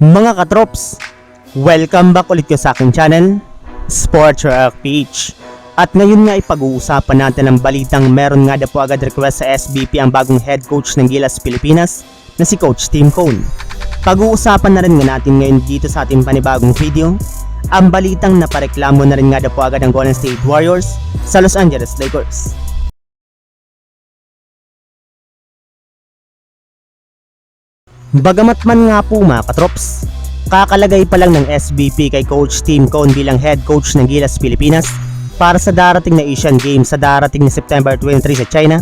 Mga katrops, welcome back ulit ko sa aking channel, Sports Rock Peach. At ngayon nga ipag-uusapan natin ang balitang meron nga na po agad request sa SBP ang bagong head coach ng Gilas Pilipinas na si Coach Tim Cone. Pag-uusapan na rin nga natin ngayon dito sa ating panibagong video, ang balitang napareklamo na rin nga na po agad ng Golden State Warriors sa Los Angeles Lakers. Bagamat man nga po mga katrops, kakalagay pa lang ng SBP kay Coach Tim Cone bilang head coach ng Gilas Pilipinas para sa darating na Asian Games sa darating na September 23 sa China,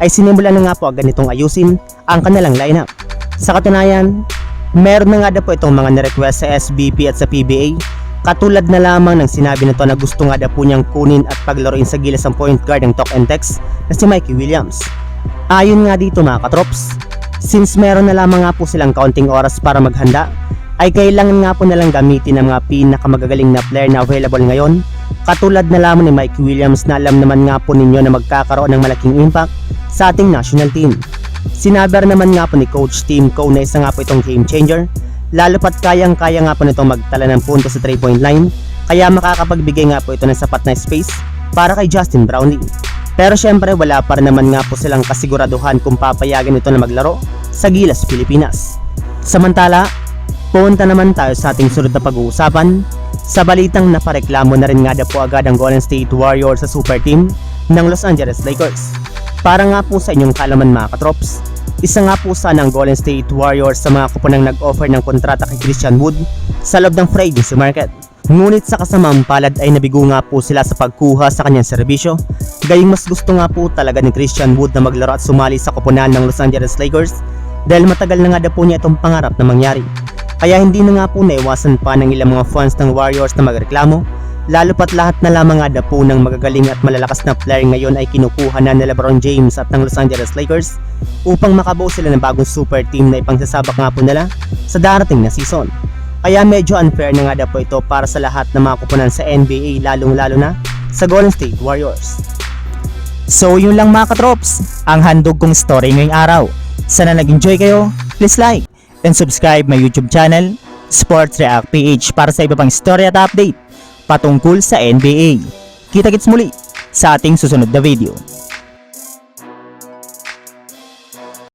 ay sinimulan na nga po agad nitong ayusin ang kanilang lineup. Sa katunayan, meron na nga na po itong mga nirequest sa SBP at sa PBA Katulad na lamang ng sinabi nito na gusto nga na po niyang kunin at paglaruin sa gilas ang point guard ng Talk and Text na si Mikey Williams. Ayon nga dito mga katrops, since meron na lamang nga po silang kaunting oras para maghanda, ay kailangan nga po nalang gamitin ang mga pinakamagagaling na player na available ngayon, katulad na lamang ni Mikey Williams na alam naman nga po ninyo na magkakaroon ng malaking impact sa ating national team. Sinabi naman nga po ni Coach Tim Cone na isa nga po itong game changer, lalo pat kayang-kaya nga po nitong magtala ng punto sa 3-point line, kaya makakapagbigay nga po ito ng sapat na space para kay Justin Brownlee. Pero syempre wala pa rin naman nga po silang kasiguraduhan kung papayagan ito na maglaro sa Gilas, Pilipinas. Samantala, punta naman tayo sa ating sunod na pag-uusapan sa balitang napareklamo na rin nga na po agad ang Golden State Warriors sa super team ng Los Angeles Lakers. Para nga po sa inyong kalaman mga katrops, isa nga po sana ang Golden State Warriors sa mga kupunang nag-offer ng kontrata kay Christian Wood sa loob ng free agency market. Ngunit sa kasamang palad ay nabigo nga po sila sa pagkuha sa kanyang serbisyo. Gayong mas gusto nga po talaga ni Christian Wood na maglaro at sumali sa koponan ng Los Angeles Lakers dahil matagal na nga daw po niya itong pangarap na mangyari. Kaya hindi na nga po naiwasan pa ng ilang mga fans ng Warriors na magreklamo lalo pat lahat na lamang nga na po ng magagaling at malalakas na player ngayon ay kinukuha na ni Lebron James at ng Los Angeles Lakers upang makabuo sila ng bagong super team na ipangsasabak nga po nila sa darating na season. Kaya medyo unfair na nga na po ito para sa lahat ng mga kupunan sa NBA lalong lalo na sa Golden State Warriors. So yun lang mga katrops, ang handog kong story ngayong araw. Sana nag-enjoy kayo, please like and subscribe my YouTube channel, Sports React PH para sa iba pang story at update patungkol sa NBA. Kita-kits muli sa ating susunod na video.